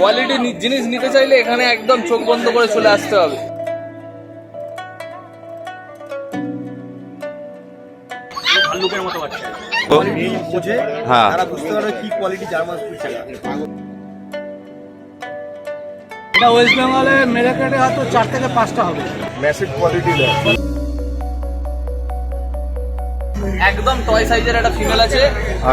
Quality জিনিস নিতে চাইলে এখানে একদম চোখ বন্ধ করে চলে আসতে হবে। ভাল্লুকের মতো বাচ্চা। বুঝে হ্যাঁ। তারা বুঝতে পারবে কি কোয়ালিটি জার্মান এটা ওয়েস্ট বেঙ্গলে মেরে কেটে হয়তো চার থেকে পাঁচটা হবে। ম্যাসিভ কোয়ালিটি দেয়। একদম টয় সাইজের একটা ফিমেল আছে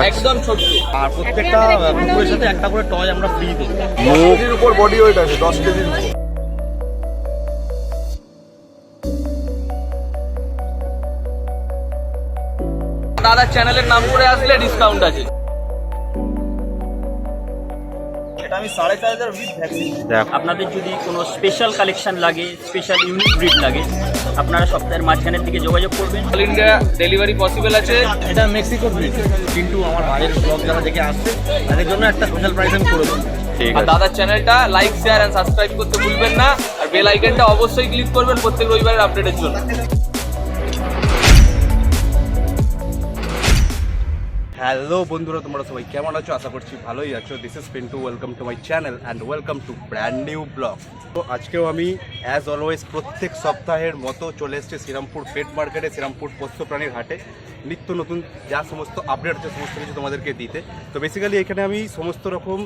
একদম ছোট আর প্রত্যেকটা কুকুরের সাথে একটা করে টয় আমরা ফ্রি দিই মুখ উপর বডি ওয়েট আছে দশ কেজির দাদার চ্যানেলের নাম করে আসলে ডিসকাউন্ট আছে। আমি সাড়ে চার হাজার উইথ ভ্যাকসিন আপনাদের যদি কোনো স্পেশাল কালেকশন লাগে স্পেশাল ইউনিক ব্রিড লাগে আপনারা সপ্তাহের মাঝখানের দিকে যোগাযোগ করবেন। অল ইন্ডিয়া ডেলিভারি পসিবল আছে। এটা মেক্সিকো ব্রিড কিন্তু আমার ভাইয়ের ব্লগ যারা দেখে আসছে তাদের জন্য একটা স্পেশাল প্রাইস আমি করে দেবো। ঠিক আর আছে দাদার চ্যানেলটা লাইক শেয়ার এন্ড সাবস্ক্রাইব করতে ভুলবেন না। আর বেল আইকনটা অবশ্যই ক্লিক করবেন প্রত্যেক রবিবারের আপডেটের জন্য। হ্যালো বন্ধুরা, তোমরা সবাই কেমন আছো? আশা করছি ভালোই আছো। This is Pintu welcome to my channel and welcome to brand new blog তো আজকেও আমি অ্যাজ অলওয়েজ প্রত্যেক সপ্তাহের মতো চলে এসেছি শ্রীরামপুর পেট মার্কেটে শ্রীরামপুর পোষ্য প্রাণীর হাটে। নিত্য নতুন যা সমস্ত আপডেট আছে, সমস্ত কিছু তোমাদেরকে দিতে। তো বেসিক্যালি এখানে আমি সমস্ত রকম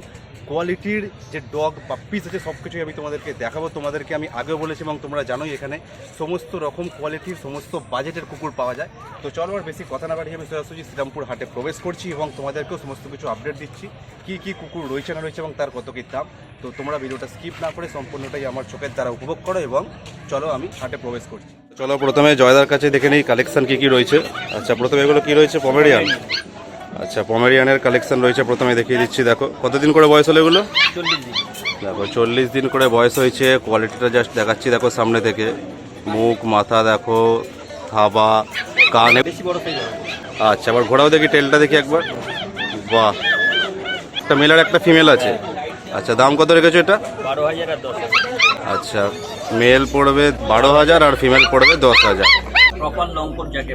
কোয়ালিটির যে ডগ বা পিস আছে সব কিছুই আমি তোমাদেরকে দেখাবো। তোমাদেরকে আমি আগেও বলেছি এবং তোমরা জানোই এখানে সমস্ত রকম কোয়ালিটির সমস্ত বাজেটের কুকুর পাওয়া যায়। তো চলো আর বেশি কথা না বাড়িয়ে আমি সোজাসুজি শ্রীরামপুর হাটে প্রবেশ করছি এবং তোমাদেরকেও সমস্ত কিছু আপডেট দিচ্ছি। কি কি কুকুর রয়েছে না রয়েছে এবং তার কত কী দাম। তো তোমরা ভিডিওটা স্কিপ না করে সম্পূর্ণটাই আমার চোখের দ্বারা উপভোগ করো এবং চলো আমি হাটে প্রবেশ করছি। চলো প্রথমে জয়দার কাছে দেখে নিই কালেকশন কি কি রয়েছে। আচ্ছা প্রথমে এগুলো কি রয়েছে? পমেরিয়ান আচ্ছা পমেরিয়ানের কালেকশন রয়েছে প্রথমে দেখিয়ে দিচ্ছি দেখো। কতদিন করে বয়স হলো এগুলো? দেখো চল্লিশ দিন করে বয়স হয়েছে কোয়ালিটিটা জাস্ট দেখাচ্ছি দেখো সামনে থেকে। মুখ মাথা দেখো থাবা কান। আচ্ছা আবার ঘোড়াও দেখি টেলটা দেখি একবার। বাহ! একটা মেল আর একটা ফিমেল আছে। আচ্ছা দাম কত রেখেছো এটা? বারো হাজার আর দশ আচ্ছা মেল পড়বে বারো হাজার আর ফিমেল পড়বে দশ হাজার। প্রপার লং কোট যাকে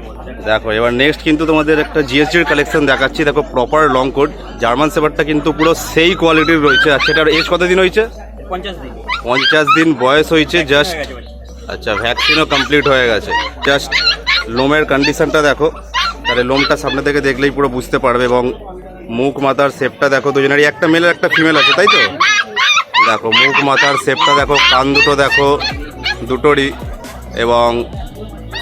দেখো এবার নেক্সট কিন্তু তোমাদের একটা জিএসটির কালেকশন দেখাচ্ছি। দেখো প্রপার লং কোট জার্মান সেভারটা কিন্তু পুরো সেই কোয়ালিটির রয়েছে। আচ্ছা এটার এজ কতদিন হয়েছে? পঞ্চাশ দিন। পঞ্চাশ দিন বয়স হয়েছে জাস্ট। আচ্ছা ভ্যাকসিনও কমপ্লিট হয়ে গেছে। জাস্ট লোমের কন্ডিশনটা দেখো। তাহলে লোমটা সামনে থেকে দেখলেই পুরো বুঝতে পারবে এবং মুখ মাথার শেপটা দেখো দুজনেরই। একটা মেলের একটা ফিমেল আছে তাই তো? দেখো মুখ মাথার শেপটা দেখো কান দুটো দেখো দুটোরই। এবং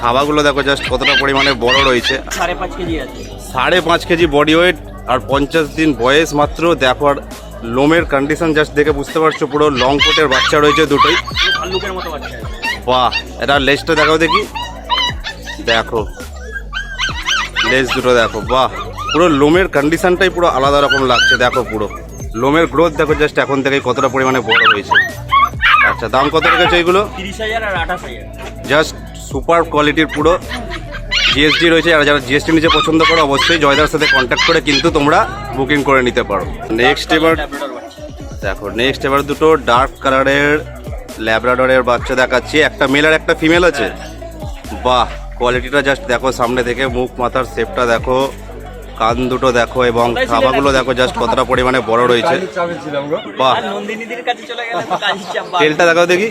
খাবাগুলো দেখো জাস্ট কতটা পরিমাণে বড় রয়েছে। সাড়ে পাঁচ কেজি আছে। সাড়ে পাঁচ কেজি বডি ওয়েট আর পঞ্চাশ দিন বয়স মাত্র দেখো আর লোমের কন্ডিশন জাস্ট দেখে বুঝতে পারছ পুরো লং কোটের বাচ্চা রয়েছে দুটোই। বাহ এটা লেজটা দেখাও দেখি। দেখো লেজ দুটো দেখো বাহ পুরো লোমের কন্ডিশনটাই পুরো আলাদা রকম লাগছে দেখো পুরো। লোমের গ্রোথ দেখো জাস্ট এখন থেকেই কতটা পরিমাণে বড় হয়েছে। আচ্ছা দাম কত রেখেছো এইগুলো তিরিশ হাজার আর আঠাশ হাজার। জাস্ট সুপার কোয়ালিটির পুরো জিএসটি রয়েছে। আর যারা জিএসটি নিচে পছন্দ করো, অবশ্যই জয়দার সাথে কন্ট্যাক্ট করে কিন্তু তোমরা বুকিং করে নিতে পারো। নেক্সট এবার দেখো নেক্সট এবার দুটো ডার্ক কালারের ল্যাবরাডরের বাচ্চা দেখাচ্ছি। একটা মেল আর একটা ফিমেল আছে? বাহ কোয়ালিটিটা জাস্ট দেখো সামনে থেকে, মুখ, মাথার শেপটা দেখো। কান দুটো দেখো এবং খাবাগুলো দেখো জাস্ট কতটা পরিমাণে বড় রয়েছে। বাহ। আর নন্দিনীদের কাছে চলে গেলে তো কাজের চাপ বাড়বে। টেলটা দেখাও দেখি।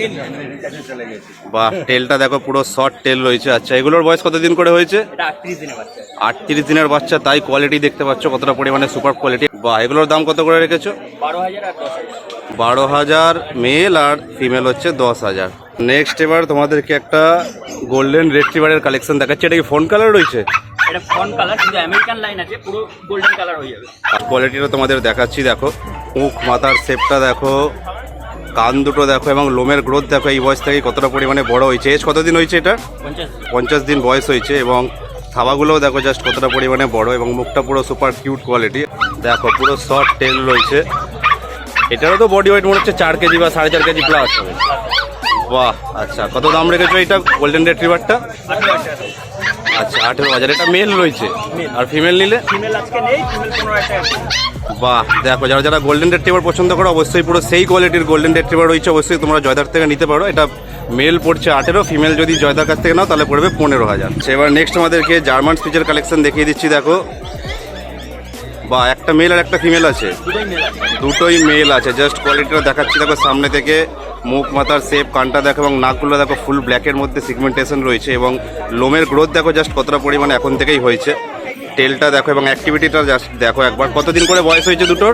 বাহ টেলটা দেখো পুরো শর্ট টেল রয়েছে। আচ্ছা এগুলোর বয়স কতদিন করে হয়েছে? এটা আটত্রিশ দিনের বাচ্চা। আটত্রিশ দিনের বাচ্চা তাই কোয়ালিটি দেখতে পাচ্ছ কতটা পরিমাণে সুপার কোয়ালিটি বাহ এগুলোর দাম কত করে রেখেছো? হাজার বারো হাজার মেল আর ফিমেল হচ্ছে দশ হাজার। নেক্সট এবার তোমাদেরকে একটা গোল্ডেন রেট্রিভারের কালেকশন দেখাচ্ছি। এটা কি ফোন কালার রয়েছে? এটা ফন কালার কিন্তু আমেরিকান লাইন আছে পুরো গোল্ডেন কালার হয়ে যাবে। কোয়ালিটিটা তোমাদের দেখাচ্ছি দেখো। মুখ মাথার শেপটা দেখো কান দুটো দেখো এবং লোমের গ্রোথ দেখো এই বয়স থেকে কতটা পরিমাণে বড় হয়েছে। এজ কতদিন হয়েছে এটা? পঞ্চাশ। দিন বয়স হয়েছে এবং থাবাগুলোও দেখো জাস্ট কতটা পরিমাণে বড় এবং মুখটা পুরো সুপার কিউট কোয়ালিটি দেখো পুরো শর্ট টেল রয়েছে। এটারও তো বডি ওয়েট মনে হচ্ছে চার কেজি বা সাড়ে চার কেজি প্লাস হবে। বাহ আচ্ছা কত দাম রেখেছো এটা গোল্ডেন রেট্রিভারটা আঠেরো হাজার এটা মেল রয়েছে। আর ফিমেল নিলে? বাহ দেখো যারা যারা গোল্ডেন রেট্রিভার পছন্দ করো অবশ্যই পুরো সেই কোয়ালিটির গোল্ডেন রেট্রিভার রয়েছে অবশ্যই তোমরা জয়দার থেকে নিতে পারো। এটা মেল পড়ছে আঠেরো ফিমেল যদি জয়দার কাছ থেকে নাও তাহলে পড়বে পনেরো হাজার। এবার নেক্সট আমাদেরকে জার্মান স্পিচের কালেকশন দেখিয়ে দিচ্ছি দেখো। বা একটা মেল আর একটা ফিমেল আছে। দুটোই মেল আছে। জাস্ট কোয়ালিটিটা দেখাচ্ছি দেখো সামনে থেকে। মুখ মাথার শেপ কানটা দেখো এবং নাকগুলো দেখো ফুল ব্ল্যাকের মধ্যে সিগমেন্টেশন রয়েছে এবং লোমের গ্রোথ দেখো জাস্ট কতটা পরিমাণে এখন থেকেই হয়েছে। টেলটা দেখো এবং অ্যাক্টিভিটিটা জাস্ট দেখো একবার। কতদিন করে বয়স হয়েছে দুটোর?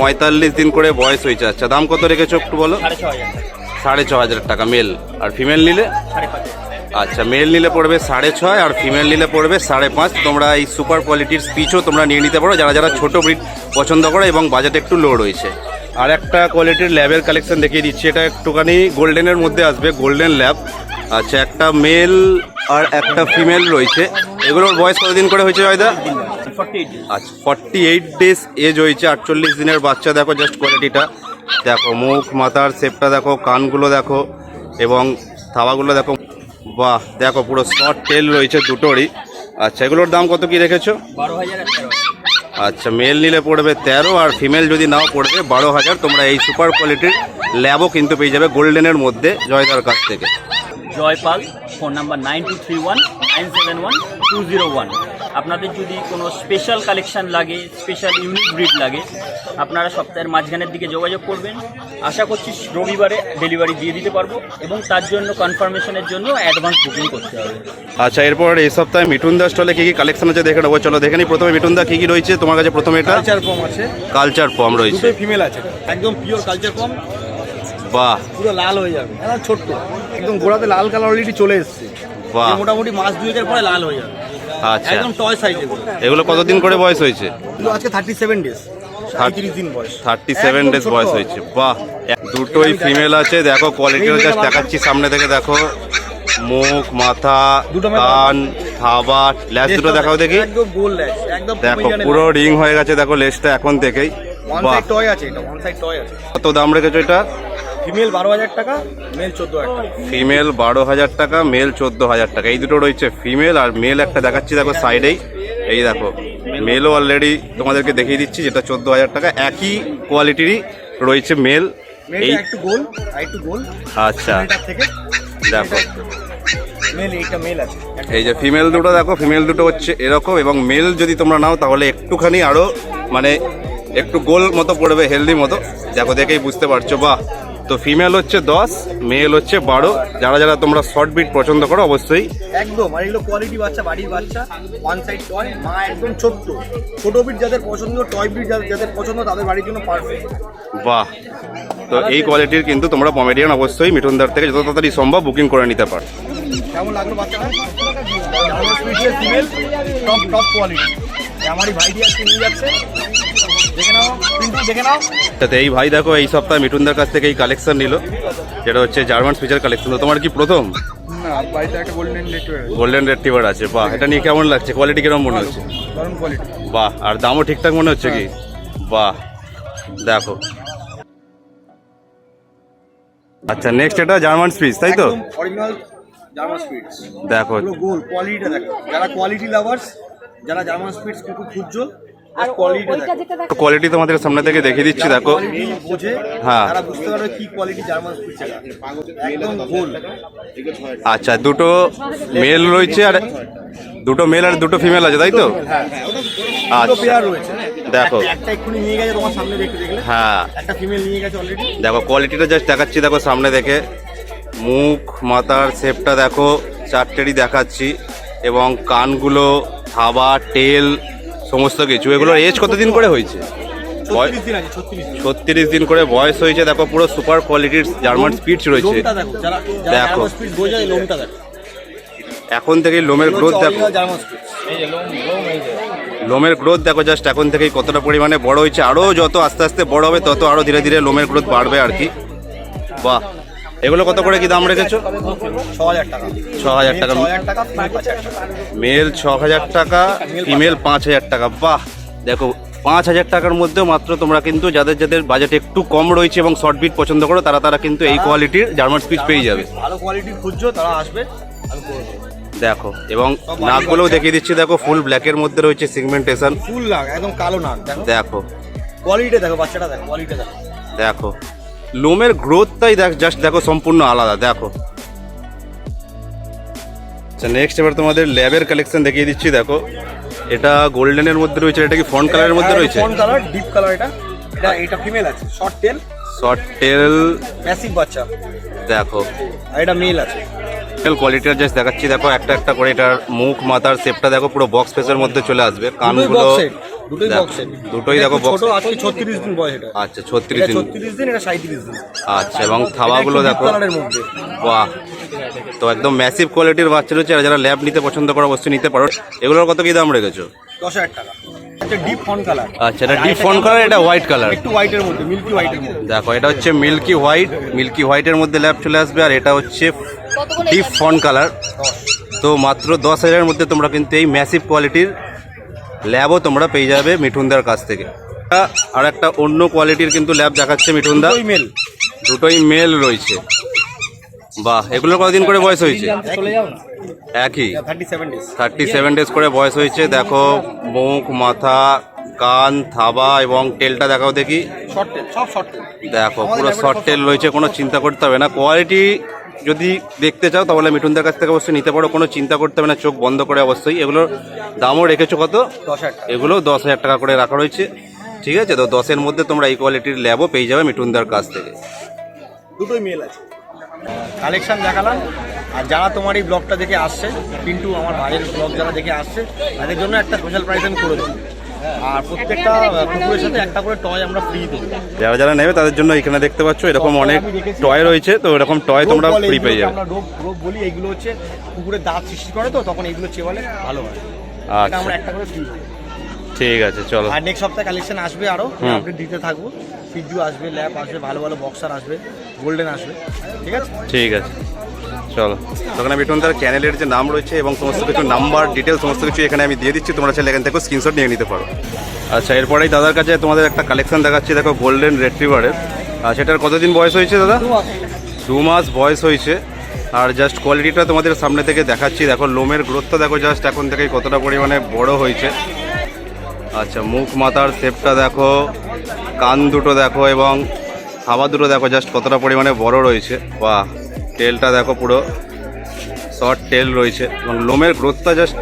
পঁয়তাল্লিশ দিন করে বয়স হয়েছে। আচ্ছা দাম কত রেখেছো একটু বলো? সাড়ে ছ হাজার টাকা মেল আর ফিমেল নিলে? আচ্ছা মেল নিলে পড়বে সাড়ে ছয় আর ফিমেল নিলে পড়বে সাড়ে পাঁচ। তোমরা এই সুপার কোয়ালিটির স্পিচও তোমরা নিয়ে নিতে পারো। যারা যারা ছোটো ব্রিড পছন্দ করো এবং বাজেট একটু লো রয়েছে। আর একটা কোয়ালিটির ল্যাবের কালেকশন দেখিয়ে দিচ্ছি। এটা একটুখানি গোল্ডেনের মধ্যে আসবে গোল্ডেন ল্যাব আচ্ছা একটা মেল আর একটা ফিমেল রয়েছে। এগুলোর বয়স কতদিন করে হয়েছে এইট আচ্ছা ফর্টি এইট ডেজ এজ হয়েছে, আটচল্লিশ দিনের বাচ্চা। দেখো জাস্ট কোয়ালিটিটা দেখো, মুখ, মাথার শেপটা দেখো, কানগুলো দেখো, এবং থাবাগুলো দেখো। বাহ, দেখো পুরো শর্ট টেল রয়েছে দুটোরই। আচ্ছা এগুলোর দাম কত কি রেখেছো? বারো হাজার। আচ্ছা মেল নিলে পড়বে তেরো আর ফিমেল যদি নাও পড়বে বারো হাজার, তোমরা এই সুপার কোয়ালিটির ল্যাবও কিন্তু পেয়ে যাবে গোল্ডেনের মধ্যে জয়দার কাছ থেকে। Joypal phone number nine two three one nine seven one two zero one. আপনাদের যদি কোনো স্পেশাল কালেকশন লাগে স্পেশাল ইউনিক ব্রিড লাগে আপনারা সপ্তাহের মাঝখানের দিকে যোগাযোগ করবেন। আশা করছি রবিবারে ডেলিভারি দিয়ে দিতে পারব এবং তার জন্য কনফার্মেশনের জন্য অ্যাডভান্স বুকিং করতে হবে। আচ্ছা এরপর এই সপ্তাহে মিঠুন দাস স্টলে কী কী কালেকশন আছে দেখে নেব। চলো দেখে নিই। প্রথমে মিঠুন দা কী কি রয়েছে? তোমার কাছে প্রথমে এটা? কালচার ফর্ম আছে। কালচার ফর্ম রয়েছে। ফিমেল আছে। একদম পিওর কালচার ফর্ম বাহ। পুরো লাল হয়ে যাবে। ছোট্ট। একদম গোড়াতে লাল কালার অলরেডি চলে এসছে। বাহ। মোটামুটি মাস দুয়েকের পরে লাল হয়ে যাবে। আচ্ছা। একদম টয় সাইজ এগুলো। এগুলো কতদিন করে বয়স হয়েছে? এগুলো আজকে thirty seven days thirty seven days বয়স হয়েছে। বাহ। দুটোই ফিমেল আছে। দেখো কোয়ালিটিটা জাস্ট দেখাচ্ছি। সামনে থেকে দেখো। মুখ মাথা কান থাবা ল্যাস দুটো দেখাও দেখি। দেখো পুরো রিং হয়ে গেছে। দেখো লেসটা এখন থেকেই। কত দাম রেখেছো এটা? ফিমেল বারো হাজার টাকা মেল চোদ্দ হাজার টাকা। ফিমেল বারো হাজার টাকা মেল চোদ্দ হাজার টাকা। এই দুটো রয়েছে ফিমেল আর মেল একটা দেখাচ্ছি দেখো সাইডেই। এই দেখো মেলও অলরেডি তোমাদেরকে দেখিয়ে দিচ্ছি যেটা চোদ্দ হাজার টাকা। একই কোয়ালিটিরই রয়েছে মেল। এই একটু গোল একটু গোল। আচ্ছা। দেখো। এই যে ফিমেল দুটো দেখো ফিমেল দুটো হচ্ছে এরকম এবং মেল যদি তোমরা নাও তাহলে একটুখানি আরও মানে একটু গোল মতো পড়বে হেলদি মতো। দেখো দেখেই বুঝতে পারছ বাহ। তো ফিমেল হচ্ছে দশ মেল হচ্ছে বারো। যারা যারা তোমরা শর্ট বিট পছন্দ করো অবশ্যই। একদম আর এগুলো কোয়ালিটি বাচ্চা বাড়ির বাচ্চা ওয়ান সাইড টয় মা একদম ছোট্ট। ছোট বিট যাদের পছন্দ টয় বিট যাদের পছন্দ তাদের বাড়ির জন্য পারফেক্ট বাহ। তো এই কোয়ালিটির কিন্তু তোমরা পমেডিয়ান অবশ্যই মিঠুনদার থেকে যত তাড়াতাড়ি সম্ভব বুকিং করে নিতে পারো। কেমন লাগল বাচ্চাটা? ফিমেল টপ টপ কোয়ালিটি আমারই ভাইটি আজকে নিয়ে যাচ্ছে। দেখে নাও কিন্তু দেখে নাও। তাতে এই ভাই দেখো এই সপ্তাহে মিঠুনদার কাছ থেকে এই কালেকশন নিল যেটা হচ্ছে জার্মান স্পিচার কালেকশন তোমার কি প্রথম? গোল্ডেন গোল্ডেন রেট্রিভার আছে বাহ এটা নিয়ে কেমন লাগছে? কোয়ালিটি মনে হচ্ছে? দারুণ বাহ আর দামও ঠিকঠাক মনে হচ্ছে কি? বাহ দেখো। আচ্ছা নেক্সট এটা জার্মান স্পিচ তাই তো? অরিজিনাল জার্মান স্পিডস দেখো। পুরো গোল কোয়ালিটিটা দেখো। যারা কোয়ালিটি লাভার্স যারা জার্মান স্পিডস কুকুর খুঁজছো আর কোয়ালিটিটা দেখো। কোয়ালিটি তোমাদের সামনে থেকে দেখিয়ে দিচ্ছি দেখো। বোঝে হ্যাঁ। তারা বুঝতে পারবে কি কোয়ালিটি জার্মান একদম গোল আচ্ছা দুটো মেল রয়েছে আর দুটো মেল আর দুটো ফিমেল আছে তাই তো? আচ্ছা। দেখো। একটা- একটা এক্ষুনি নিয়ে গেছে তোমার সামনে দেখতে দেখলে? হ্যাঁ। একটা ফিমেল নিয়ে গেছে অলরেডি দেখো কোয়ালিটিটা জাস্ট দেখাচ্ছি দেখো সামনে দেখে। মুখ মাথার শেপটা দেখো চারটেরই দেখাচ্ছি। এবং কানগুলো থাবা টেল সমস্ত কিছু। এগুলোর এজ কতদিন করে হয়েছে? ছত্রিশ দিন ছত্রিশ দিন। করে বয়স হয়েছে দেখো পুরো সুপার কোয়ালিটির জার্মান স্পিচ রয়েছে। দেখো এখন থেকেই লোমের গ্রোথ দেখো। লোমের গ্রোথ দেখো জাস্ট এখন থেকেই কতটা পরিমাণে বড় হয়েছে। আরও যত আস্তে আস্তে বড় হবে তত আরও ধীরে ধীরে লোমের গ্রোথ বাড়বে আর কি। বাহ। এগুলো কত করে কি দাম রেখেছো? ছ হাজার টাকা। ছ হাজার মেল ছ হাজার টাকা ফিমেল পাঁচ হাজার টাকা। বাহ! দেখো পাঁচ হাজার টাকার মধ্যে মাত্র তোমরা কিন্তু যাদের যাদের বাজেট একটু কম রয়েছে এবং শর্ট বিট পছন্দ করো তারা তারা কিন্তু এই কোয়ালিটির জার্মান স্পিচ পেয়ে যাবে। ভালো কোয়ালিটি খুঁজছো তারা আসবে দেখো এবং নাকগুলোও দেখিয়ে দিচ্ছি দেখো ফুল ব্ল্যাকের মধ্যে রয়েছে সিগমেন্টেশন ফুল লাগ একদম কালো নাক দেখো। কোয়ালিটি দেখো বাচ্চাটা দেখো কোয়ালিটি দেখো। দেখো লোমের গ্রোথটাই দেখ জাস্ট দেখো সম্পূর্ণ আলাদা দেখো। আচ্ছা নেক্সট এবার তোমাদের ল্যাবের কালেকশন দেখিয়ে দিচ্ছি দেখো। এটা গোল্ডেনের মধ্যে রয়েছে এটা কি ফ্রন্ট কালারের মধ্যে রয়েছে? ফোন কালার ডিপ কালার এটা। এটা এটা ফিমেল আছে short tail short tail massive বাচ্চা। দেখো। আর এটা মেল আছে। কোয়ালিটিটা জাস্ট দেখাচ্ছি দেখো একটা একটা করে এটার মুখ মাথার শেপটা দেখো পুরো বক্স ফেসের মধ্যে চলে আসবে কানগুলো দুটোই দেখো, বক্স সেট দুটোই দেখো বক্স ছোট আজকে 36 দিন বয়স এটা। আচ্ছা ছত্রিশ এটা দিন। 36 দিন এটা 37 দিন। আচ্ছা এবং থাবাগুলো দেখো। কালারের মধ্যে। বাহ। তো একদম ম্যাসিভ কোয়ালিটির বাচ্চা রয়েছে আর যারা ল্যাব নিতে পছন্দ করো অবশ্যই নিতে পারো। এগুলোর কত কি দাম রেখেছো? 10000 টাকা। এটা ডিপ ফন কালার আচ্ছা এটা ডিপ ফোন কালার এটা হোয়াইট কালার একটু হোয়াইটের মধ্যে মিল্কি হোয়াইটের মধ্যে। দেখো এটা হচ্ছে মিল্কি হোয়াইট মিল্কি হোয়াইটের মধ্যে ল্যাব চলে আসবে আর এটা হচ্ছে ডিপ ফন কালার তো মাত্র দশ হাজারের মধ্যে তোমরা কিন্তু এই ম্যাসিভ কোয়ালিটির ল্যাবও তোমরা পেয়ে যাবে মিঠুনদার কাছ থেকে। আর একটা অন্য কোয়ালিটির কিন্তু ল্যাব দেখাচ্ছে মিঠুনদা। মেল দুটোই মেল রয়েছে। বাহ এগুলো কতদিন করে বয়স হয়েছে? একই। থার্টি সেভেন ডেজ করে বয়স হয়েছে। দেখো মুখ মাথা কান থাবা এবং টেলটা দেখাও দেখি। শর্ট টেল সব শর্ট টেল দেখো পুরো শর্ট টেল রয়েছে কোনো চিন্তা করতে হবে না। কোয়ালিটি যদি দেখতে চাও তাহলে মিঠুনদের কাছ থেকে অবশ্যই নিতে পারো। কোনো চিন্তা করতে হবে না চোখ বন্ধ করে অবশ্যই। এগুলোর দামও রেখেছো কত? 10000 টাকা। এগুলো দশ হাজার টাকা করে রাখা রয়েছে। ঠিক আছে? তো দশের মধ্যে তোমরা এই কোয়ালিটির ল্যাবও পেয়ে যাবে মিঠুনদার কাছ থেকে। দুটোই মেল আছে। কালেকশন দেখালাম। আর যারা তোমার এই ব্লগটা দেখে আসছে কিন্তু আমার ভাইয়ের ব্লগ যারা দেখে আসছে তাদের জন্য একটা স্পেশাল প্রাইস আমি করেছি আর প্রত্যেকটা কুকুরের সাথে একটা করে টয় আমরা ফ্রি দিই যারা যারা নেবে তাদের জন্য এখানে দেখতে পাচ্ছ এরকম অনেক টয় রয়েছে তো এরকম টয় তোমরা ফ্রি পেয়ে যাবে। আমরা রোগ রোগ বলি এইগুলো হচ্ছে কুকুরের দাঁত সৃষ্টি করে তো তখন এইগুলো চেয়ে ভালো হয়। আচ্ছা। আমরা একটা করে ফ্রি ঠিক আছে চলো। আর নেক্সট সপ্তাহে কালেকশন আসবে আরও। আপডেট দিতে থাকব। ফিজু আসবে ল্যাপ আসবে ভালো ভালো বক্সার আসবে গোল্ডেন আসবে। ঠিক আছে? ঠিক আছে। চলো তখন আমি তার চ্যানেলের যে নাম রয়েছে এবং সমস্ত কিছু নাম্বার ডিটেল সমস্ত কিছু এখানে আমি দিয়ে দিচ্ছি। তোমরা চাইলে এখান থেকে স্ক্রিনশট নিয়ে নিতে পারো। আচ্ছা এরপরেই দাদার কাছে তোমাদের একটা কালেকশন দেখাচ্ছি। দেখো গোল্ডেন রেট্রিভারের আর সেটার কতদিন বয়স হয়েছে দাদা? দু মাস। বয়স হয়েছে। আর জাস্ট কোয়ালিটিটা তোমাদের সামনে থেকে দেখাচ্ছি। দেখো লোমের গ্রোথটা দেখো জাস্ট এখন থেকেই কতটা পরিমাণে বড় হয়েছে। আচ্ছা মুখ মাথার শেপটা দেখো কান দুটো দেখো এবং হাওয়া দুটো দেখো জাস্ট কতটা পরিমাণে বড় রয়েছে। বাহ! টেলটা দেখো পুরো শর্ট টেল রয়েছে এবং লোমের গ্রোথটা জাস্ট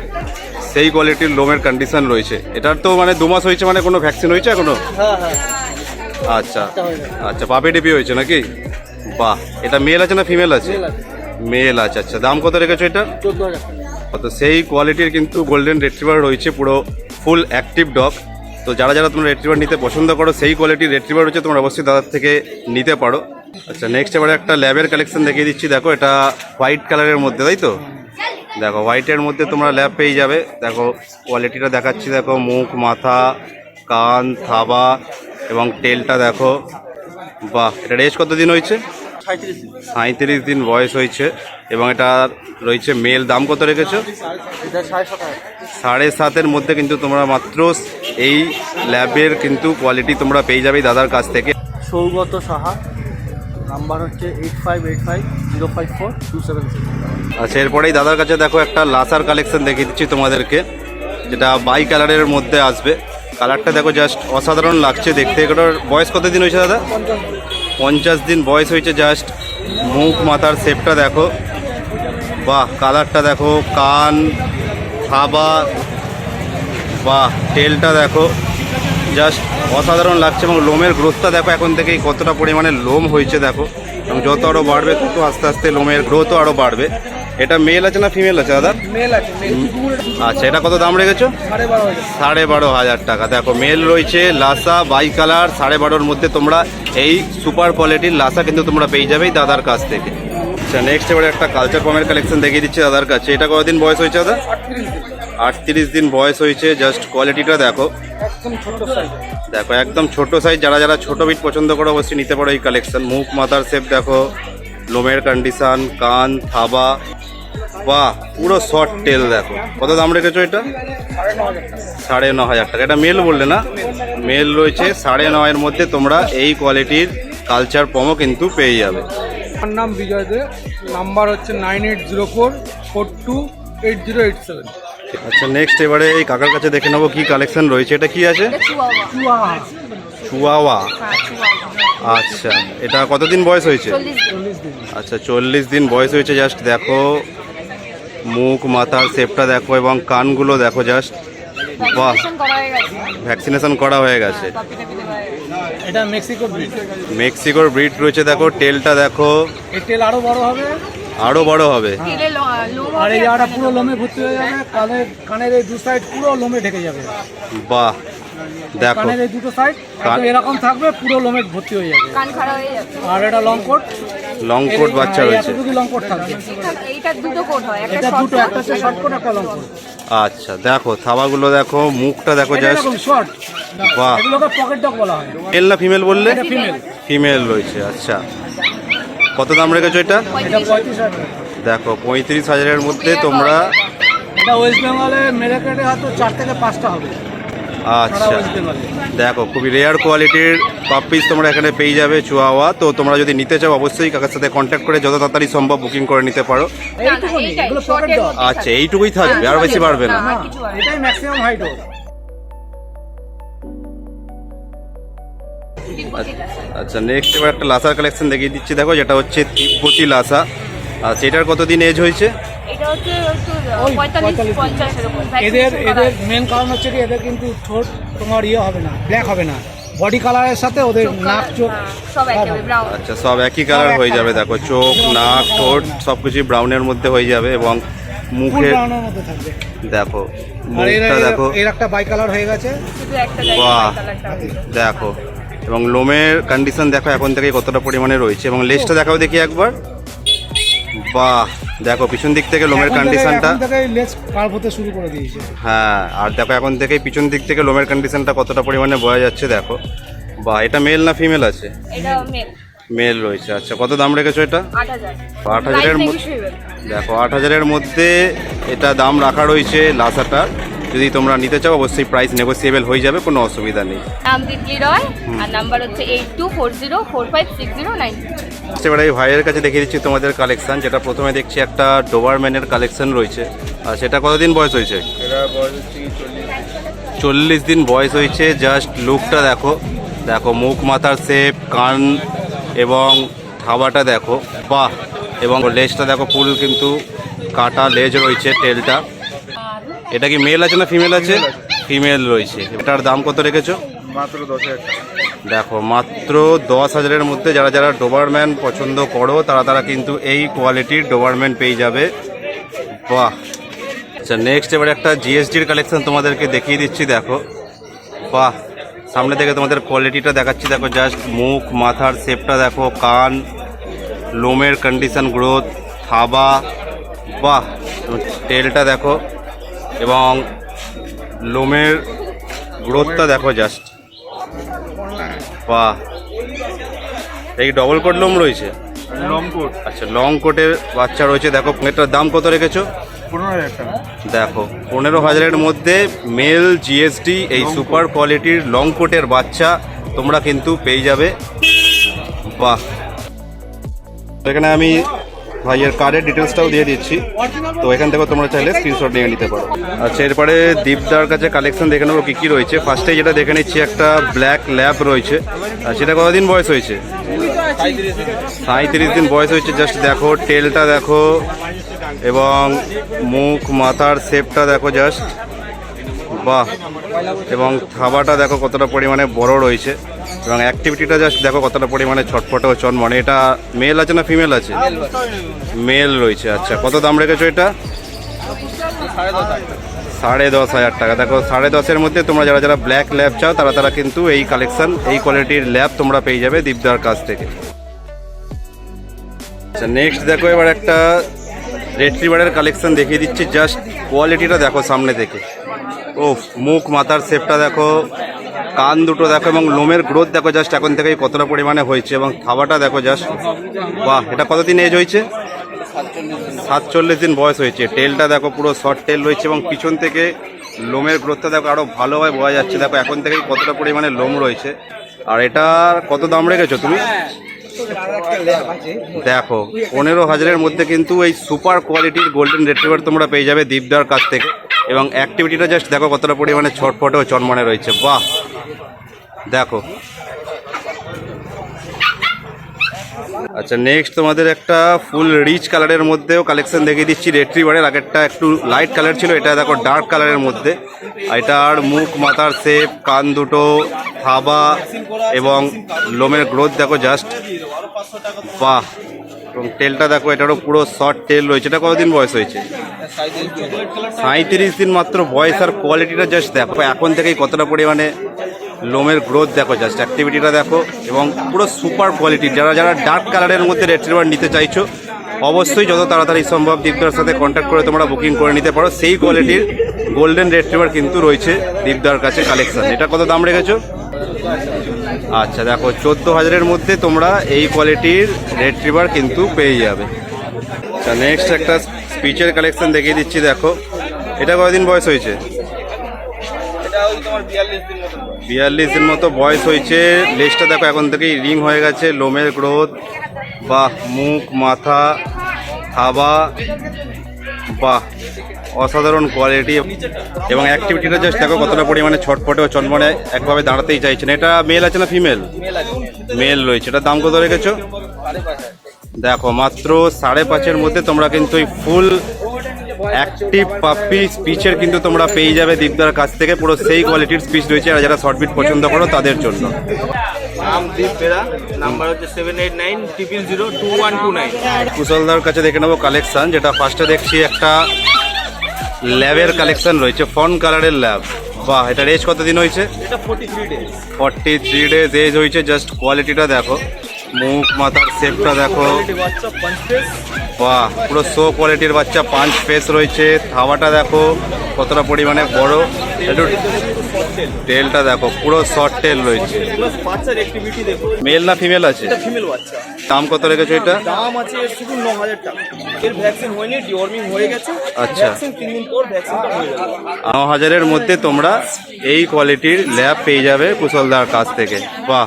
সেই কোয়ালিটির লোমের কন্ডিশন রয়েছে। এটার তো মানে দু মাস হয়েছে মানে কোনো ভ্যাকসিন হয়েছে এখনও? হ্যাঁ হ্যাঁ। আচ্ছা। আচ্ছা পাপি টিপি হয়েছে নাকি? বাহ এটা মেল আছে না ফিমেল আছে? মেল আছে। আচ্ছা। দাম কত রেখেছো এটা? চোদ্দ তো সেই কোয়ালিটির কিন্তু গোল্ডেন রেট্রিভার রয়েছে পুরো ফুল অ্যাক্টিভ ডগ তো যারা যারা তোমরা রেট্রিভার নিতে পছন্দ করো সেই কোয়ালিটির রেট্রিভার রয়েছে তোমরা অবশ্যই দাদার থেকে নিতে পারো। আচ্ছা নেক্সট এবারে একটা ল্যাবের কালেকশন দেখিয়ে দিচ্ছি। দেখো এটা হোয়াইট কালারের মধ্যে তাই তো? দেখো হোয়াইটের মধ্যে তোমরা ল্যাব পেয়ে যাবে। দেখো কোয়ালিটিটা দেখাচ্ছি দেখো মুখ মাথা কান থাবা এবং টেলটা দেখো। বাহ এটা রেস কত দিন হয়েছে? সাঁত্রিশ দিন। বয়স হয়েছে এবং এটা রয়েছে মেল দাম কত রেখেছো? সাড়ে সাতের মধ্যে কিন্তু তোমরা মাত্র এই ল্যাবের কিন্তু কোয়ালিটি তোমরা পেয়ে যাবে দাদার কাছ থেকে। সৌগত সাহা। নাম্বার হচ্ছে eight five eight five zero five four two seven six. আচ্ছা এরপরেই দাদার কাছে দেখো একটা লাসার কালেকশন দেখিয়ে দিচ্ছি তোমাদেরকে, যেটা বাই কালারের মধ্যে আসবে। কালারটা দেখো জাস্ট অসাধারণ লাগছে দেখতে। এগুলোর বয়স কত দিন হয়েছে দাদা? পঞ্চাশ দিন বয়স হয়েছে জাস্ট মুখ মাথার শেপটা দেখো। বাহ কালারটা দেখো, কান, থাবা। বাহ টেলটা দেখো। জাস্ট অসাধারণ লাগছে এবং লোমের গ্রোথটা দেখো এখন থেকেই কতটা পরিমাণে লোম হয়েছে দেখো। এবং যত আরও বাড়বে তত আস্তে আস্তে লোমের গ্রোথও আরও বাড়বে। এটা মেল আছে না ফিমেল আছে দাদা? মেল আছে আচ্ছা এটা কত দাম রেখেছো? সাড়ে বারো হাজার। টাকা। দেখো মেল রয়েছে লাসা বাই কালার সাড়ে বারোর মধ্যে তোমরা এই সুপার কোয়ালিটির লাসা কিন্তু তোমরা পেয়ে যাবে দাদার কাছ থেকে। আচ্ছা নেক্সট এবারে একটা কালচার পমের কালেকশন দেখিয়ে দিচ্ছি দাদার কাছে। এটা কতদিন বয়স হয়েছে দাদা? আটত্রিশ দিন বয়স হয়েছে জাস্ট কোয়ালিটিটা দেখো। দেখো, একদম ছোট সাইজ যারা যারা ছোট বিট পছন্দ করো, অবশ্যই নিতে পারো এই কালেকশন মুখ, মাথার শেপ দেখো, লোমের কন্ডিশন কান, থাবা। বাহ, পুরো শর্ট টেল দেখো। কত দাম রেখেছো এটা? সাড়ে ন হাজার টাকা। এটা মেল বললে না? মেল রয়েছে, সাড়ে নয়ের মধ্যে তোমরা এই কোয়ালিটির কালচার পমও কিন্তু পেয়ে যাবে। আমার নাম বিজয় দে। নাম্বার হচ্ছে nine eight zero four four two eight zero eight seven আচ্ছা নেক্সট এবারে এই কাকার কাছে দেখে নেব কি কালেকশন রয়েছে। এটা কি আছে? চুয়াওয়া। আচ্ছা এটা কতদিন বয়স হয়েছে? আচ্ছা চল্লিশ দিন বয়স হয়েছে জাস্ট দেখো। মুখ মাথার শেপটা দেখো এবং কানগুলো দেখো জাস্ট হয়ে গেছে। ভ্যাকসিনেশন করা হয়ে গেছে। দেওয়া হয়ে গেছে। এটা মেক্সিকো ব্রিড মেক্সিকোর ব্রিড রয়েছে দেখো টেলটা দেখো। তেল আরও বড় হবে? আরও বড় হবে। আর এই জায়গাটা পুরো লোমে ভর্তি হয়ে যাবে কানের কানের এই দু সাইড পুরো লোমে ঢেকে যাবে। বাহ দেখো। কানের এই দুটো সাইড এরকম থাকবে পুরো লোমে ভর্তি হয়ে যাবে। কান খারাপ হয়ে যাচ্ছে। আর এটা লং কোট লং কোট বাচ্চা রয়েছে। লং কোট থাকবে। এইটা- এইটা দুটো কোট হয় একটা এটা দুটো একটা শর্ট কোট একটা লং কোট আচ্ছা দেখো থাবাগুলো দেখো মুখটা দেখো জাস্ট শর্ট বাহ। এগুলোকে পকেট ডগ বলা হয়। মেল না ফিমেল বললে? এটা ফিমেল ফিমেল রয়েছে আচ্ছা। কত দাম রেখেছো এটা। দেখো পঁয়ত্রিশ হাজারের মধ্যে তোমরা আচ্ছা। দেখো খুবই রেয়ার কোয়ালিটির পাপ্পিস তোমরা এখানে পেয়ে যাবে চুয়াওয়া তো তোমরা যদি নিতে চাও অবশ্যই কাকার সাথে কন্ট্যাক্ট করে যত তাড়াতাড়ি সম্ভব বুকিং করে নিতে পারো। আচ্ছা এইটুকুই থাকবে আর বেশি পারবে না। আচ্ছা নেক্সট এবার একটা লাসার কালেকশন দেখিয়ে দিচ্ছি। দেখো যেটা হচ্ছে তিব্বতি লাসা আর সেটার কতদিন এজ হয়েছে? এটা হচ্ছে একটু ওই পঁয়তাল্লিশ 45 পঞ্চাশ এরকম। এদের এদের মেন কারণ হচ্ছে কি এদের কিন্তু ঠোঁট তোমার ইয়ে হবে না ব্ল্যাক হবে না। বডি কালারের সাথে ওদের নাক চোখ হ্যাঁ, আচ্ছা সব একই কালার হয়ে যাবে দেখো চোখ নাক ঠোঁট সব কিছুই ব্রাউনের মধ্যে হয়ে যাবে এবং মুখে দেখো মুখটা দেখো। এর একটা বাই কালার হয়ে গেছে। বাহ। দেখো। এবং লোমের কন্ডিশন দেখো এখন থেকে কতটা পরিমাণে রয়েছে এবং লেজটা দেখাও দেখি একবার। বাহ দেখো পিছন দিক থেকে লোমের কন্ডিশনটা শুরু করে দিয়েছে। হ্যাঁ আর দেখো এখন থেকে পিছন দিক থেকে লোমের কন্ডিশনটা কতটা পরিমাণে বোঝা যাচ্ছে দেখো। বাহ এটা মেল না ফিমেল আছে? মেল মেল রয়েছে আচ্ছা কত দাম রেখেছো এটা? আট হাজারের দেখো আট হাজারের মধ্যে এটা দাম রাখা রয়েছে লাসাটার। যদি তোমরা নিতে চাও অবশ্যই প্রাইস নেগোসিয়েবল হয়ে যাবে কোনো অসুবিধা নেই। নাম দিদি রয় আর নাম্বার হচ্ছে eight two four zero four five six zero nine এবারে এই ভাইয়ের কাছে দেখিয়ে দিচ্ছি তোমাদের কালেকশন যেটা প্রথমে দেখছি একটা ডোবারম্যানের কালেকশন রয়েছে। আর সেটা কতদিন বয়স হয়েছে? চল্লিশ দিন। বয়স হয়েছে জাস্ট লুকটা দেখো। দেখো মুখ মাথার শেপ কান এবং থাবাটা দেখো। বাহ! এবং লেজটা দেখো ফুল কিন্তু কাটা লেজ রয়েছে টেলটা এটা কি মেল আছে না ফিমেল আছে? ফিমেল রয়েছে। এটার দাম কত রেখেছো? মাত্র দশ হাজার দেখো মাত্র দশ হাজারের মধ্যে যারা যারা ডোবারম্যান পছন্দ করো তারা তারা কিন্তু এই কোয়ালিটির ডোবারম্যান পেয়ে যাবে। বাহ! আচ্ছা নেক্সট এবার একটা জিএসডির কালেকশন তোমাদেরকে দেখিয়ে দিচ্ছি দেখো। বাহ! সামনে থেকে তোমাদের কোয়ালিটিটা দেখাচ্ছি দেখো জাস্ট মুখ মাথার শেপটা দেখো কান লোমের কন্ডিশন গ্রোথ থাবা। বাহ! টেলটা দেখো। এবং লোমের গ্রোথটা দেখো জাস্ট বাহ। এই ডবল কোট লোম রয়েছে? লং কোট আচ্ছা লং কোটের বাচ্চা রয়েছে। দেখো এটার দাম কত রেখেছো? দেখো পনেরো হাজারের মধ্যে মেল জিএসটি এই সুপার কোয়ালিটির লং কোটের বাচ্চা তোমরা কিন্তু পেয়ে যাবে। বাহ। এখানে আমি ভাইয়ের কার্ডের ডিটেলসটাও দিয়ে দিচ্ছি। তো এখান থেকে তোমরা চাইলে স্ক্রিনশট নিয়ে নিতে পারো। আচ্ছা এরপরে দীপদার কাছে কালেকশন দেখে নেব কী কী রয়েছে। ফার্স্টে যেটা দেখে নিচ্ছি, একটা ব্ল্যাক ল্যাব রয়েছে। আর সেটা কতদিন বয়স হয়েছে? সাঁত্রিশ দিন বয়স হয়েছে। জাস্ট দেখো টেলটা দেখো, এবং মুখ, মাথার শেপটা দেখো জাস্ট বাহ! এবং থাবাটা দেখো কতটা পরিমাণে বড় রয়েছে। এবং অ্যাক্টিভিটিটা জাস্ট দেখো কতটা পরিমাণে ছটফটে ও চনমনে। এটা মেল আছে না ফিমেল আছে? মেল রয়েছে আচ্ছা। কত দাম রেখেছো এটা? সাড়ে দশ হাজার টাকা। দেখো, সাড়ে দশের মধ্যে তোমরা যারা যারা ব্ল্যাক ল্যাব চাও, তারা তারা কিন্তু এই কালেকশন এই কোয়ালিটির ল্যাব তোমরা পেয়ে যাবে দীপদার কাছ থেকে। আচ্ছা নেক্সট দেখো, এবার একটা রেড রেট্রিভারের কালেকশন দেখিয়ে দিচ্ছি। জাস্ট কোয়ালিটিটা দেখো সামনে থেকে। ও মুখ, মাথার শেপটা দেখো। কান দুটো দেখো এবং লোমের গ্রোথ দেখো জাস্ট এখন থেকেই কতটা পরিমাণে হয়েছে এবং খাওয়াটা দেখো জাস্ট বাহ, এটা কতদিন এজ হয়েছে? সাতচল্লিশ দিন বয়স হয়েছে। টেলটা দেখো পুরো শর্ট টেল রয়েছে এবং পিছন থেকে লোমের গ্রোথটা দেখো আরও ভালোভাবে বোঝা যাচ্ছে। দেখো এখন থেকেই কতটা পরিমাণে লোম রয়েছে। আর এটার কত দাম রেখেছো তুমি? দেখো, পনেরো হাজারের মধ্যে কিন্তু এই সুপার কোয়ালিটির গোল্ডেন রেট্রিভার তোমরা পেয়ে যাবে দীপদার কাছ থেকে। এবং অ্যাক্টিভিটিটা জাস্ট দেখো কতটা পরিমাণে ছটফটে ও চনমনে রয়েছে। বাহ দেখো। আচ্ছা নেক্সট তোমাদের একটা ফুল রিচ কালারের মধ্যেও কালেকশন দেখিয়ে দিচ্ছি। রেট্রিভারের আগেরটা একটু লাইট কালার ছিল, এটা দেখো ডার্ক কালারের মধ্যে। এটার মুখ, মাথার শেপ কান দুটো, থাবা এবং লোমের গ্রোথ দেখো জাস্ট বাহ! এবং তেলটা দেখো, এটারও পুরো শর্ট তেল রয়েছে। এটা কতদিন বয়স হয়েছে? সাঁত্রিশ দিন মাত্র বয়স, আর কোয়ালিটিটা জাস্ট দেখো। এখন থেকেই কতটা পরিমাণে লোমের গ্রোথ দেখো জাস্ট অ্যাক্টিভিটিটা দেখো, এবং পুরো সুপার কোয়ালিটি যারা যারা ডার্ক কালারের মধ্যে রেট্রিভার নিতে চাইছো, অবশ্যই যত তাড়াতাড়ি সম্ভব দীপদার সাথে কন্ট্যাক্ট করে তোমরা বুকিং করে নিতে পারো। সেই কোয়ালিটির গোল্ডেন রেট্রিভার কিন্তু রয়েছে দীপদার কাছে কালেকশন এটা কত দাম রেখেছো? আচ্ছা দেখো, চোদ্দ হাজারের মধ্যে তোমরা এই কোয়ালিটির রেট্রিভার কিন্তু পেয়ে যাবে। আচ্ছা নেক্সট একটা স্পিচের কালেকশন দেখিয়ে দিচ্ছি, দেখো। এটা কয়দিন বয়স হয়েছে? বিয়াল্লিশ দিন মতো বয়স হয়েছে। লেজটা দেখো, এখন থেকেই রিং হয়ে গেছে, লোমের গ্রোথ। বাহ, মুখ, মাথা, থাবা। বাহ, অসাধারণ কোয়ালিটি এবং অ্যাক্টিভিটিটা জাস্ট দেখো কতটা পরিমাণে ছটফটে ও চনমনে একভাবে দাঁড়াতেই চাইছে না। এটা মেল আছে না ফিমেল মেল রয়েছে। এটার দাম কত রেখেছো? দেখো, মাত্র সাড়ে পাঁচের মধ্যে তোমরা কিন্তু এই ফুল অ্যাক্টিভ পাপি স্পিচের কিন্তু তোমরা পেয়ে যাবে দীপদার কাছ থেকে। পুরো সেই কোয়ালিটির স্পিচ রয়েছে আর যারা শর্ট বিট পছন্দ করো তাদের জন্য। নাম দীপ বেরা নাম্বার হচ্ছে seven eight nine triple zero two one two nine কুশলদার কাছে দেখে নেব কালেকশন যেটা ফার্স্টে দেখছি একটা ল্যাবের কালেকশন রয়েছে ফন কালারের ল্যাব বাহ এটার এজ কতদিন হয়েছে? এটা forty three days forty three days age হয়েছে জাস্ট কোয়ালিটিটা দেখো। মুখ, মাথার শেপটা দেখো। বাহ, পুরো শো কোয়ালিটির বাচ্চা পাঁচ ফেস রয়েছে। থাওয়াটা দেখো, কতটা পরিমাণে বড়। একটু টেলটা দেখো, পুরো শর্ট টেল রয়েছে। মেল না ফিমেল আছে? দাম কত রেখেছো এটা? আচ্ছা। তিন ন হাজারের মধ্যে তোমরা এই কোয়ালিটির ল্যাব পেয়ে যাবে কুশলদার কাছ থেকে। বাহ।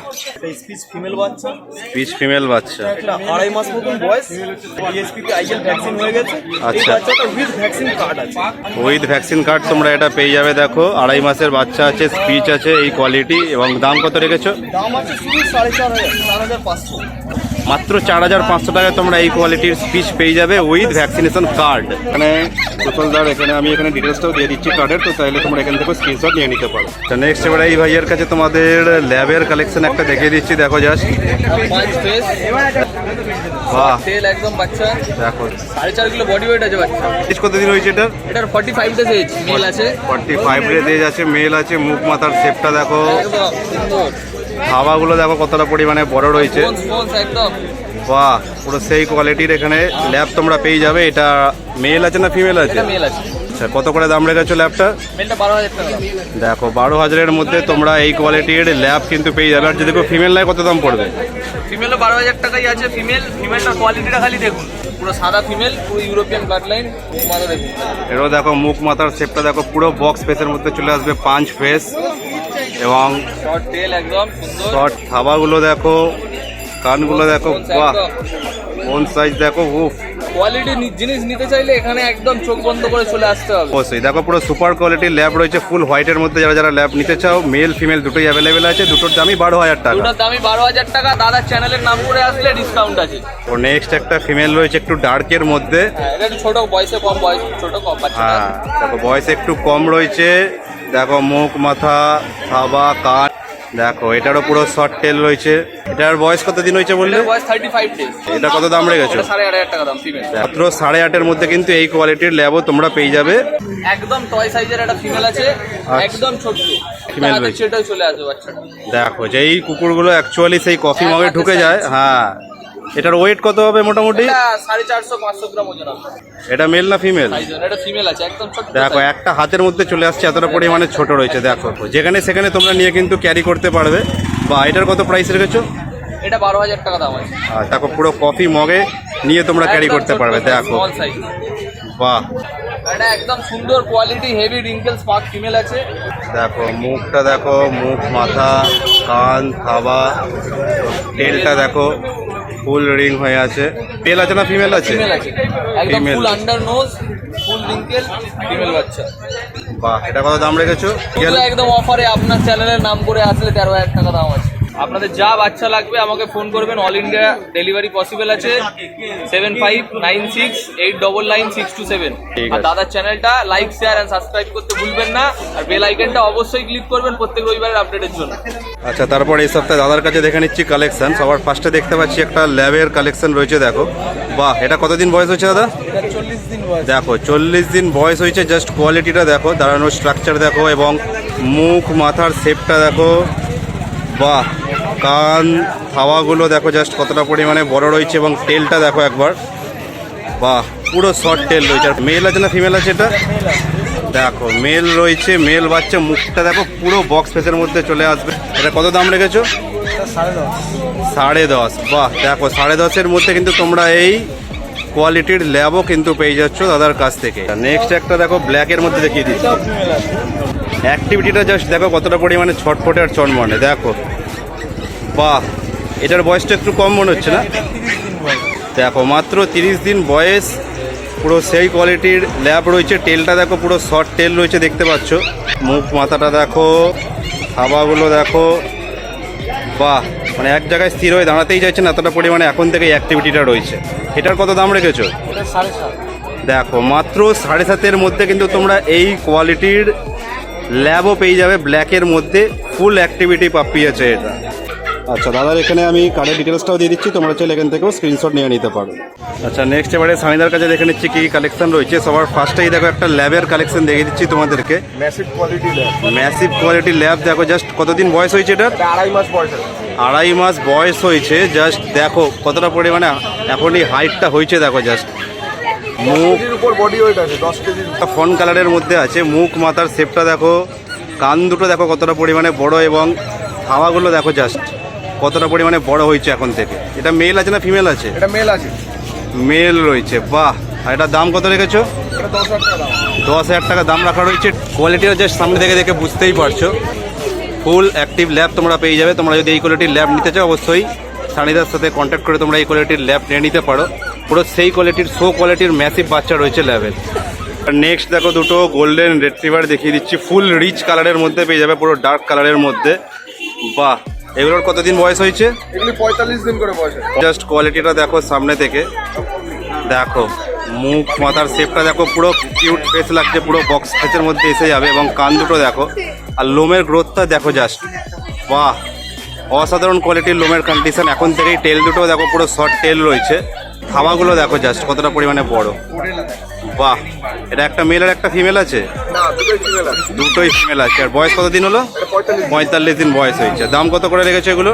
পিস ফিমেল বাচ্চা। একটা আড়াই মাস মতন বয়স। ডিএসপিতে আইএল ভ্যাকসিন হয়ে গেছে। এই আচ্ছা। বাচ্চাটা উইথ ভ্যাকসিন কার্ড আছে। উইথ ভ্যাকসিন কার্ড তোমরা এটা পেয়ে যাবে দেখো। আড়াই মাসের বাচ্চা আছে স্পিচ আছে এই কোয়ালিটি এবং দাম কত রেখেছো? দাম আছে শুধু সাড়ে চার হাজার চার হাজার পাঁচশো। মাত্র চার হাজার পাঁচশো টাকায় তোমরা এই কোয়ালিটির স্পিচ পেয়ে যাবে উইথ ভ্যাকসিনেশন কার্ড এখানে কুশলদার এখানে আমি এখানে ডিটেলসটাও দিয়ে দিচ্ছি কার্ডের তো তাহলে তোমরা এখান থেকে স্ক্রিনশট নিয়ে নিতে পারো। নেক্সট এবার এই ভাইয়ের কাছে তোমাদের ল্যাবের কালেকশন একটা দেখিয়ে দিচ্ছি দেখো জাস্ট পাঁচ ফেস বাহ। তেল একদম বাচ্চা দেখো। সাড়ে চার কিলো বডি ওয়েট আছে বাচ্চা এজ কতদিন হয়েছে এটার forty five days age male আছে। ফর্টি ফাইভ এজ আছে মেল আছে মুখ মাথার শেপটা দেখো। সুন্দর। হাওয়াগুলো দেখো কতটা পরিমাণে বড় রয়েছে। বাহ পুরো সেই কোয়ালিটির এখানে ল্যাব তোমরা পেয়ে যাবে। এটা মেল আছে না ফিমেল আছে? আচ্ছা কত করে দাম রেখেছো ল্যাবটা দেখো বারো হাজারের মধ্যে তোমরা এই কোয়ালিটির ল্যাব কিন্তু পেয়ে যাবে। আর যদি কেউ ফিমেল নেয় কত দাম পড়বে? ফিমেলও বারো হাজার টাকাই আছে। ফিমেল ফিমেলটার কোয়ালিটিটা খালি দেখুন। পুরো সাদা ফিমেল পুরো ইউরোপিয়ান ব্লাড লাইন এরও দেখো মুখ মাথার শেপটা দেখো পুরো বক্স ফেসের মধ্যে চলে আসবে পাঁচ ফেস এবং শর্ট থাবাগুলো দেখো কানগুলো দেখো বাহ। কোন সাইজ দেখো উফ। কোয়ালিটি জিনিস নিতে চাইলে এখানে একদম চোখ বন্ধ করে চলে আসতে হবে। অবশ্যই। দেখো পুরো সুপার ল্যাব রয়েছে ফুল হোয়াইটের মধ্যে যারা যারা ল্যাব নিতে চাও মেল ফিমেল দুটোই অ্যাভেলেবেল আছে দুটোর দামই বারো হাজার টাকা। দুটোর দামই বারো হাজার টাকা। দাদার চ্যানেলের নাম করে আসলে ডিসকাউন্ট আছে। ও নেক্সট একটা ফিমেল রয়েছে একটু ডার্কের মধ্যে। হ্যাঁ ছোট বয়সে কম বয়স ছোট কম হ্যাঁ দেখো বয়স একটু কম রয়েছে। দেখো মুখ মাথা থাবা কান। দেখো এটারও পুরো শর্ট টেল রয়েছে। এটার বয়স কত দিন হয়েছে বললে? এটা কত দাম রেখেছো? ফিমেল মাত্র সাড়ে আটের মধ্যে কিন্তু এই কোয়ালিটির ল্যাবও তোমরা পেয়ে যাবে। একদম টয় সাইজের একটা ফিমেল আছে। একদম ছোট্ট। Female হাতের রয়েছে। ছেলেটাও চলে আসবে বাচ্চাটা। দেখো যেই কুকুরগুলো অ্যাকচুয়ালি সেই কফি মগে ঢুকে যায় হ্যাঁ। এটার ওয়েট কত হবে মোটামুটি? এটা সাড়ে চারশো পাঁচশো গ্রাম ওজন এটা মেল না ফিমেল এটা ফিমেল আছে একদম ছোট্ট দেখো একটা হাতের মধ্যে চলে আসছে এতটা পরিমাণে ছোট রয়েছে দেখো। যেখানে সেখানে তোমরা নিয়ে কিন্তু ক্যারি করতে পারবে। বা এটার কত প্রাইস রেখেছো? এটা বারো হাজার টাকা দাম আছে। আর দেখো পুরো কফি মগে নিয়ে তোমরা ক্যারি করতে পারবে দেখো। বাহ। এটা একদম সুন্দর quality heavy wrinkle spark female আছে। দেখো মুখটা দেখো মুখ মাথা কান থাবা টেলটা দেখো ফুল রিং হয়ে আছে। মেল আছে না ফিমেল আছে? একদম full under nose full wrinkle female বাচ্চা। বাহ এটা কত দাম রেখেছো? একদম অফারে আপনার চ্যানেলের নাম করে আসলে তেরো হাজার টাকা দাম আছে। আপনাদের যা বাচ্চা লাগবে আমাকে ফোন করবেন। অল ইন্ডিয়া ডেলিভারি পসিবল আছে। Seven five nine six eight double nine six two seven আর দাদার চ্যানেলটা লাইক শেয়ার অ্যান্ড সাবস্ক্রাইব করতে ভুলবেন না। আর বেল আইকনটা অবশ্যই ক্লিক করবেন প্রত্যেক রবিবারের আপডেটের জন্য। আচ্ছা তারপর এই সপ্তাহে দাদার কাছে দেখে নিচ্ছি কালেকশন সবার ফার্স্টে দেখতে পাচ্ছি একটা ল্যাবের কালেকশন রয়েছে দেখো। বাহ এটা কতদিন বয়স হয়েছে দাদা? দেখো চল্লিশ দিন বয়স হয়েছে জাস্ট কোয়ালিটিটা দেখো দাঁড়ানোর স্ট্রাকচার দেখো এবং মুখ মাথার শেপটা দেখো। বাহ, কান হাওয়াগুলো দেখো জাস্ট কতটা পরিমাণে বড় রয়েছে এবং টেলটা দেখো একবার। বাহ, পুরো শর্ট টেল রয়েছে। আর মেল আছে না ফিমেল আছে এটা? দেখো মেল রয়েছে মেল বাচ্চা, মুখটা দেখো পুরো বক্স ফেসের মধ্যে চলে আসবে। এটা কত দাম রেখেছো? সাড়ে দশ। বাহ, দেখো, সাড়ে দশের মধ্যে কিন্তু তোমরা এই কোয়ালিটির ল্যাবও কিন্তু পেয়ে যাচ্ছ দাদার কাছ থেকে। নেক্সট একটা দেখো ব্ল্যাকের মধ্যে দেখিয়ে দিচ্ছি। অ্যাক্টিভিটিটা জাস্ট দেখো কতটা পরিমাণে ছটফটে আর চনমনে দেখো। বাহ এটার বয়সটা একটু কম মনে হচ্ছে না? দেখো মাত্র তিরিশ দিন বয়স পুরো সেই কোয়ালিটির ল্যাব রয়েছে টেলটা দেখো পুরো শর্ট টেল রয়েছে দেখতে পাচ্ছ। মুখ মাথাটা দেখো হাওয়াগুলো দেখো। বাহ মানে এক জায়গায় স্থির হয়ে দাঁড়াতেই যাচ্ছে না এতটা পরিমাণে এখন থেকে অ্যাক্টিভিটিটা রয়েছে। এটার কত দাম রেখেছো? দেখো মাত্র সাড়ে সাতের মধ্যে কিন্তু তোমরা এই কোয়ালিটির ল্যাবও পেয়ে যাবে ব্ল্যাকের মধ্যে ফুল অ্যাক্টিভিটি পাপিয়েছে এটা। আচ্ছা দাদার এখানে আমি কার্ডের ডিটেলসটাও দিয়ে দিচ্ছি তোমরা চাইলে এখান থেকেও স্ক্রিনশট নিয়ে নিতে পারো। আচ্ছা নেক্সট এবারে সামিদার কাছে দেখে নিচ্ছি কী কী কালেকশন রয়েছে। সবার ফার্স্টেই দেখো একটা ল্যাবের কালেকশন দেখিয়ে দিচ্ছি তোমাদেরকে। ম্যাসিভ কোয়ালিটি ল্যাব ম্যাসিভ কোয়ালিটির ল্যাব দেখো জাস্ট কতদিন বয়স হয়েছে এটা আড়াই মাস বয়স আড়াই মাস বয়স হয়েছে জাস্ট দেখো কতটা পরিমাণে এখনই হাইটটা হয়েছে দেখো জাস্ট মুখ উপর বডি ওয়েট আছে দশ কেজি ফন কালারের মধ্যে আছে মুখ মাথার শেপটা দেখো কান দুটো দেখো কতটা পরিমাণে বড় এবং হাওয়াগুলো দেখো জাস্ট কতটা পরিমাণে বড় হয়েছে এখন থেকে। এটা মেল আছে না ফিমেল আছে? এটা মেল আছে। মেল রয়েছে বাহ! আর এটার দাম কত রেখেছো? দশ হাজার টাকা দাম। দশ হাজার টাকা দাম রাখা রয়েছে। কোয়ালিটিও জাস্ট সামনে থেকে দেখে বুঝতেই পারছ। ফুল অ্যাক্টিভ ল্যাব তোমরা পেয়ে যাবে। তোমরা যদি এই কোয়ালিটির ল্যাব নিতে চাও অবশ্যই সানিদার সাথে কন্ট্যাক্ট করে তোমরা এই কোয়ালিটির ল্যাব নিয়ে নিতে পারো। পুরো সেই কোয়ালিটির শো কোয়ালিটির ম্যাসিভ বাচ্চা রয়েছে ল্যাবের নেক্সট দেখো দুটো গোল্ডেন রেট্রিভার দেখিয়ে দিচ্ছি। ফুল রিচ কালারের মধ্যে পেয়ে যাবে পুরো ডার্ক কালারের মধ্যে। বাহ! এগুলোর কতদিন বয়স হয়েছে? এগুলি পঁয়তাল্লিশ দিন করে বয়স জাস্ট কোয়ালিটিটা দেখো সামনে থেকে। দেখো মুখ মাথার শেপটা দেখো পুরো কিউট ফেস লাগছে পুরো বক্স ফেসের মধ্যে এসে যাবে এবং কান দুটো দেখো। আর লোমের গ্রোথটা দেখো জাস্ট বাহ! অসাধারণ কোয়ালিটির লোমের কন্ডিশন এখন থেকেই টেল দুটো দেখো পুরো শর্ট টেল রয়েছে। খাওয়াগুলো দেখো জাস্ট কতটা পরিমাণে বড়। বাহ এটা একটা মেল আর একটা ফিমেল আছে? দুটোই ফিমেল আছে। আর বয়স কত দিন হলো পঁয়তাল্লিশ দিন। বয়স হয়েছে। দাম কত করে রেখেছে এগুলো?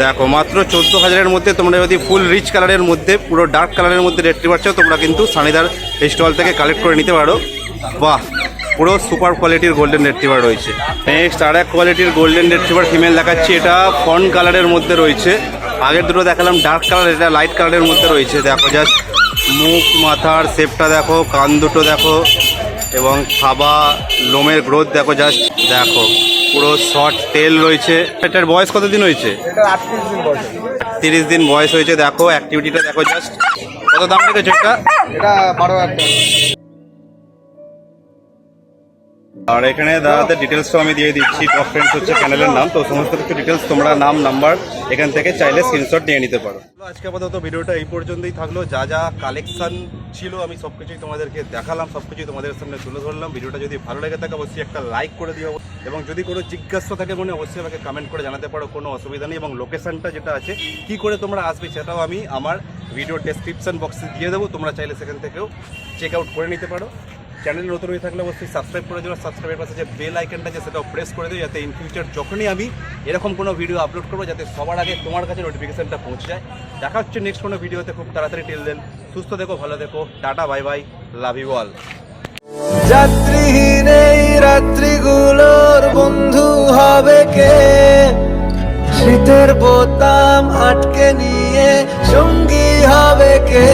দেখো মাত্র চোদ্দ হাজারের মধ্যে তোমরা যদি ফুল রিচ কালারের মধ্যে পুরো ডার্ক কালারের মধ্যে রেট্রিভার চাও তোমরা কিন্তু সানিদার স্টল থেকে কালেক্ট করে নিতে পারো। বাহ পুরো সুপার কোয়ালিটির গোল্ডেন রেট্রিভার রয়েছে। নেক্সট আর এক কোয়ালিটির গোল্ডেন রেট্রিভার ফিমেল দেখাচ্ছি। এটা ফন কালারের মধ্যে রয়েছে। আগের দুটো দেখালাম ডার্ক কালার এটা লাইট কালারের মধ্যে রয়েছে। দেখো জাস্ট মুখ মাথার শেপটা দেখো কান দুটো দেখো এবং খাবা লোমের গ্রোথ দেখো জাস্ট দেখো। পুরো শর্ট টেল রয়েছে। এটার বয়স কতদিন হয়েছে? তিরিশ দিন বয়স হয়েছে। দেখো অ্যাক্টিভিটিটা দেখো জাস্ট কত দাম রেখেছো এটা? এটা বারো আর এখানে দাদাদের ডিটেলসও আমি দিয়ে দিচ্ছি। টপ ফ্রেন্ডস হচ্ছে চ্যানেলের নাম। তো সমস্ত কিছু ডিটেলস তোমরা নাম নাম্বার এখান থেকে চাইলে স্ক্রিনশট নিয়ে নিতে পারো। আজকে আপাতত ভিডিওটা এই পর্যন্তই থাকল। যা যা কালেকশন ছিল, আমি সব কিছুই তোমাদেরকে দেখালাম সব কিছুই তোমাদের সামনে তুলে ধরলাম। ভিডিওটা যদি ভালো লেগে থাকে, অবশ্যই একটা লাইক করে দিও। এবং যদি কোনো জিজ্ঞাসা থাকে মনে, অবশ্যই আমাকে কমেন্ট করে জানাতে পারো। কোনো অসুবিধা নেই। এবং লোকেশনটা যেটা আছে, কি করে তোমরা আসবে সেটাও আমি আমার ভিডিও ডেসক্রিপশন বক্সে দিয়ে দেবো। তোমরা চাইলে সেখান থেকেও চেক আউট করে নিতে পারো। চ্যানেল নতুন হয়ে থাকলে অবশ্যই সাবস্ক্রাইব করে দিও সাবস্ক্রাইবের পাশে যে বেল আইকনটা আছে, সেটাও প্রেস করে দিও যাতে ইন ফিউচার যখনই আমি এরকম কোনো ভিডিও আপলোড করব, যাতে সবার আগে তোমার কাছে নোটিফিকেশনটা পৌঁছে যায়। দেখা হচ্ছে নেক্সট কোনো ভিডিওতে খুব তাড়াতাড়ি টেল দেন সুস্থ দেখো ভালো দেখো tata bye bye love you all যাত্রীহীন এই রাত্রিগুলোর বন্ধু হবে কে? শীতের বোতাম আটকে নিয়ে সঙ্গী হবে কে?